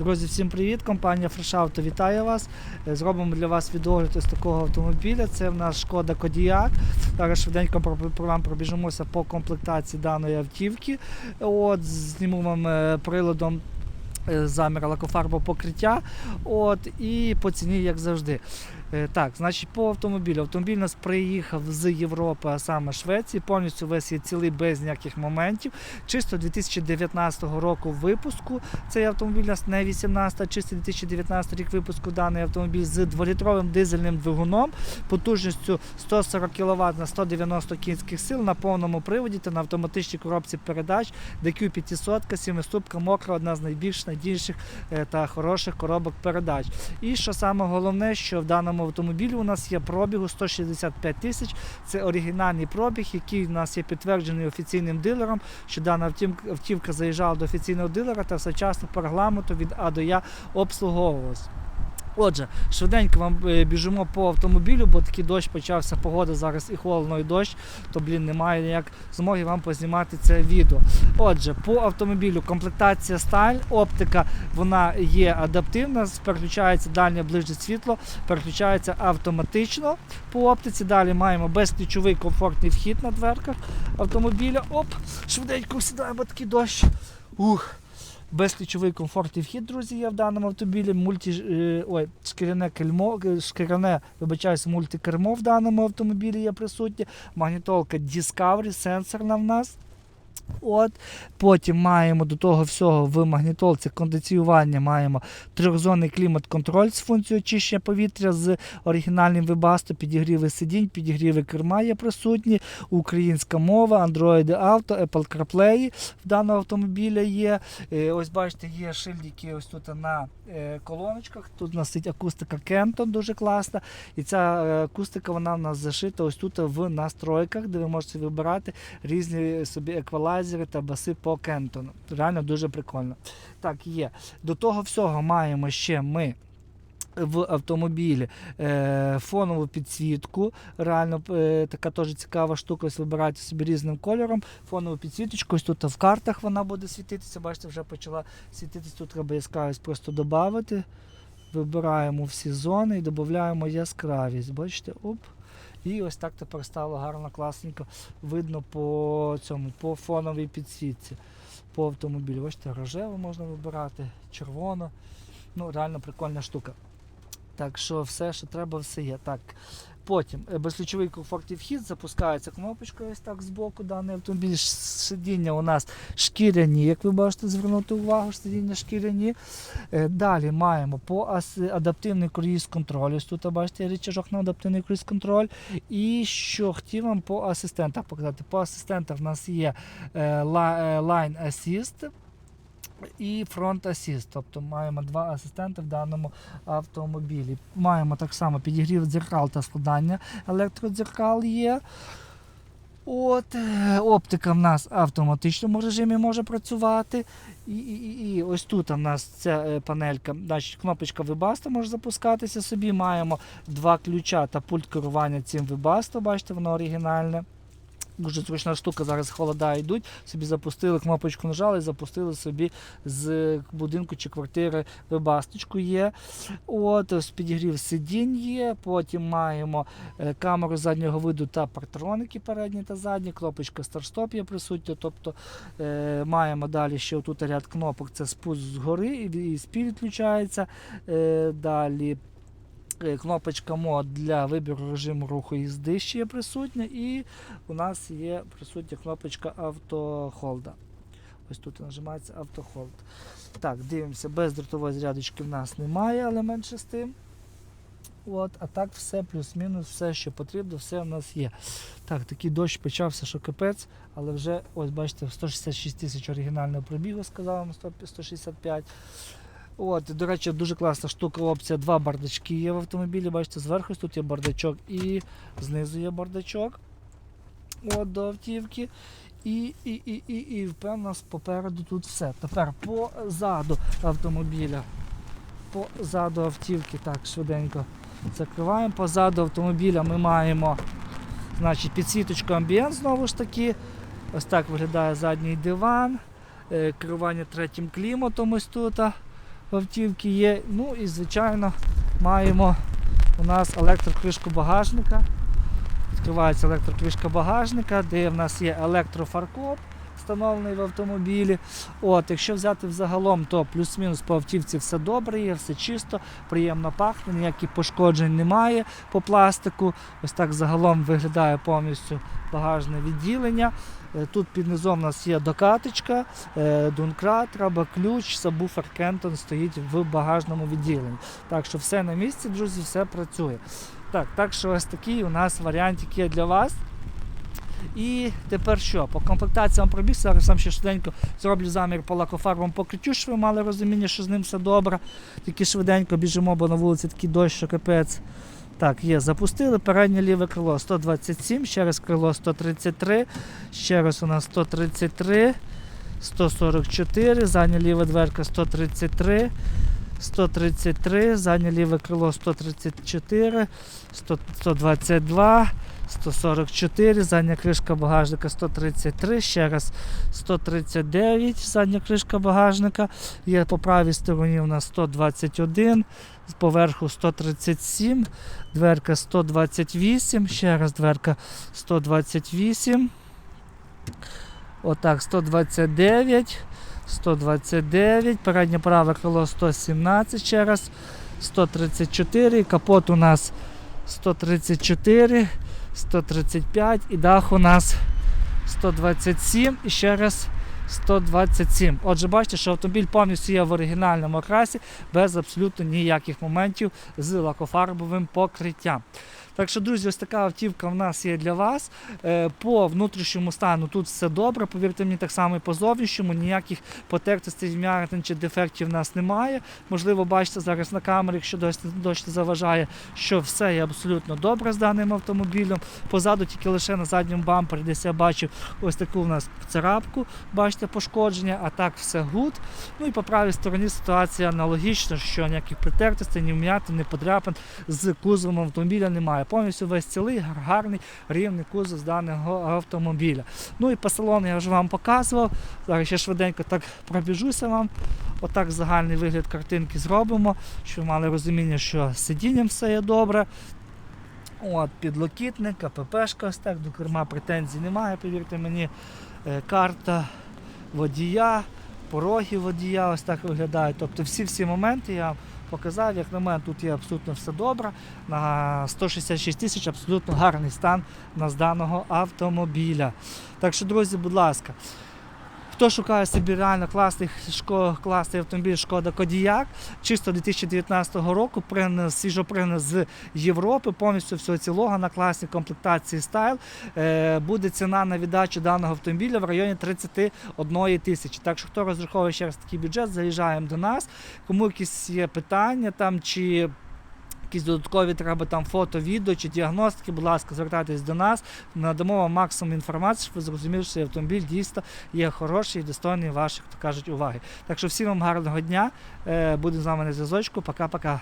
Друзі, всім привіт! Компанія Auto вітає вас. Е, Зробимо для вас відогляд ось такого автомобіля. Це в нас шкода Кодіак. Зараз швиденько вам пробіжимося по комплектації даної автівки. От, зніму вам е, приладом. е, Замір лакофарбового покриття. От, і по ціні, як завжди. Е, Так, значить, по автомобілю. Автомобіль у нас приїхав з Європи, а саме Швеції. Повністю весь є цілий без ніяких моментів. Чисто 2019 року випуску. Цей автомобіль у нас не 18, а чисто 2019 рік випуску даний автомобіль з 2-літровим дизельним двигуном, потужністю 140 кВт на 190 кінських сил на повному приводі та на автоматичній коробці передач DQ 500, 7-ступка мокра, одна з найбільш надійніших е, та хороших коробок передач. І що саме головне, що в даному автомобілі у нас є пробігу 165 тисяч. Це оригінальний пробіг, який у нас є підтверджений офіційним дилером, що дана автівка заїжджала до офіційного дилера та всечасно по регламенту від А до Я обслуговувалась. Отже, швиденько вам е, біжимо по автомобілю, бо такий дощ почався, погода зараз і холодно, і дощ, то блін, немає ніяк змоги вам познімати це відео. Отже, по автомобілю комплектація сталь, оптика вона є адаптивна, переключається дальнє ближнє світло, переключається автоматично по оптиці. Далі маємо безключовий комфортний вхід на дверках автомобіля. Оп, швиденько сідаємо такий дощ. Ух. Безключовий і вхід, друзі, є в даному автомобілі. Мульті, е, ой, шкіряне кельмо, е, шкіряне, вибачаюсь, мультикермо в даному автомобілі є присутнє. Магнітолка Discovery, сенсорна в нас. От. Потім маємо до того всього в магнітолці кондиціювання маємо трьохзонний клімат-контроль з функцією очищення повітря з оригінальним вибасту, підігріви сидінь, підігріви керма є присутні, українська мова, Android Auto, Apple CarPlay в даного автомобіля є. Е, Ось бачите, є шильдики ось тут на е, колоночках. Тут у нас стоїть акустика Kenton, дуже класна. І ця е, акустика вона в нас зашита ось тут в настройках, де ви можете вибирати різні собі еквалайзери та баси по Кентону. Реально дуже прикольно. Так, є. До того всього маємо ще ми. В автомобілі е, фонову підсвітку. Реально е, така теж цікава штука. Ось вибирайте собі різним кольором. Фонову підсвіточку. Ось тут в картах вона буде світитися. Бачите, вже почала світитися. Тут треба яскравість просто додати. Вибираємо всі зони і додаємо яскравість. Бачите, оп. І ось так тепер стало гарно, класненько видно по цьому, по фоновій підсвітці по автомобілю. Бачите, рожево можна вибирати, червоно. Ну, реально прикольна штука. Так що все, що треба, все є. Так. Потім е, безключовий комфортний вхід, запускається кнопочкою ось так збоку. Даний автомобіль сидіння у нас шкіряні, як ви можете звернути увагу, сидіння шкіряні. Е, Далі маємо по адаптивний круїз контроль. Ось тут бачите рычажок на адаптивний круїз контроль. І що хотів вам по асистентах показати. По асистентах в нас є е, Line Assist і Front Assist. Тобто маємо два асистенти в даному автомобілі. Маємо так само підігрів дзеркал та складання електродзеркал є. От, оптика в нас в автоматичному режимі може працювати. І, і, і ось тут у нас ця е, панелька, значить, кнопочка Webasto може запускатися собі. Маємо два ключа та пульт керування цим Webasto, бачите, воно оригінальне. Дуже зручна штука, зараз холода йдуть, собі запустили, кнопочку нажали запустили собі з будинку чи квартири вебасточку є. От, ось підігрів сидінь є. Потім маємо е, камеру заднього виду та партроники передні та задні, кнопочка старт-стоп є присутня. Тобто е, маємо далі ще тут ряд кнопок, це спуск згори і, спів відключається. Е, далі кнопочка мод для вибору режиму руху їзди ще є присутня, і у нас є присутня кнопочка автохолда. Ось тут нажимається автохолд. Так, дивимося, бездротової зарядочки в нас немає, але менше з тим. От, а так все плюс-мінус, все, що потрібно, все в нас є. Так, такий дощ почався, що капець, але вже, ось бачите, 166 тисяч оригінального пробігу, сказав вам 165. От, до речі, дуже класна штука, опція. Два бардачки є в автомобілі. Бачите, зверху тут є бардачок і знизу є бардачок. От до автівки. І, і, і, і, і впевнено, попереду тут все. Тепер позаду автомобіля. Позаду автівки, так, швиденько закриваємо. Позаду автомобіля ми маємо значить, підсвіточку амбієнт знову ж таки. Ось так виглядає задній диван, е, керування третім кліматом ось тут. В автівці є. Ну і звичайно маємо у нас електрокришку багажника. Відкривається електрокришка багажника, де в нас є електрофаркоп встановлений в автомобілі. От, якщо взяти взагалом, то плюс-мінус по автівці все добре є, все чисто, приємно пахне, ніяких пошкоджень немає по пластику. Ось так загалом виглядає повністю багажне відділення. Е, Тут під низом у нас є докаточка, е, дункрат, треба ключ, сабвуфер Кентон стоїть в багажному відділенні. Так що все на місці, друзі, все працює. Так, так що ось такий у нас варіантик є для вас. І тепер що? По комплектації вам пробіг, зараз сам ще швиденько зроблю замір по лакофарбовому покриттю, щоб ви мали розуміння, що з ним все добре. Тільки швиденько біжимо, бо на вулиці такий дощ, що капець. Так, є, запустили переднє ліве крило 127, ще раз крило 133, ще раз у нас 133, 144, задня ліва дверка 133, 133, заднє ліве крило 134, 100 122, 144, задня кришка багажника 133, ще раз 139, задня кришка багажника. Є по правій стороні у нас 121, поверху 137, дверка 128, ще раз дверка 128. Отак, 129, 129, переднє праве крило 117, ще раз 134, капот у нас 134, 135 і дах у нас 127 і ще раз 127. Отже, бачите, що автомобіль повністю є в оригінальному окрасі, без абсолютно ніяких моментів з лакофарбовим покриттям. Так що, друзі, ось така автівка в нас є для вас. Е, По внутрішньому стану тут все добре. Повірте мені, так само і по зовнішньому, ніяких потертостей, вм'ятин чи дефектів в нас немає. Можливо, бачите зараз на камері, якщо дощ, не заважає, що все є абсолютно добре з даним автомобілем. Позаду тільки лише на задньому бампері, десь я бачив ось таку в нас царапку, бачите, пошкодження, а так все гуд. Ну і по правій стороні ситуація аналогічна, що ніяких притертостей, ні вм'ятин, ні подряпин з кузовом автомобіля немає. Повністю весь цілий, гарний, рівний кузов з даного автомобіля. Ну і по салону я вже вам показував. Зараз ще швиденько так пробіжуся вам. Отак загальний вигляд картинки зробимо, щоб мали розуміння, що з сидінням все є добре. От, підлокітник, КППшка ось так, до керма претензій немає, повірте мені. Е, Карта водія, пороги водія ось так виглядають. Тобто всі-всі моменти я показав. Як на мене, тут є абсолютно все добре. На 166 тисяч абсолютно гарний стан на даного автомобіля. Так що, друзі, будь ласка. Хто шукає собі реально класний, шко, класний автомобіль Шкода Кодіяк, чисто 2019 року, пригнаний, свіжо пригнаний з Європи, повністю всього цілого на класній комплектації стайл, е, буде ціна на віддачу даного автомобіля в районі 31 тисячі. Так що хто розраховує ще раз такий бюджет, заїжджаємо до нас. Кому якісь є питання там чи якісь додаткові треба там фото, відео чи діагностики, будь ласка, звертайтесь до нас, надамо вам максимум інформації, щоб ви зрозуміли, що автомобіль дійсно є хороший і достойний ваших, то кажуть, уваги. Так що всім вам гарного дня. Е, Будемо з вами на зв'язочку. Пока-пока.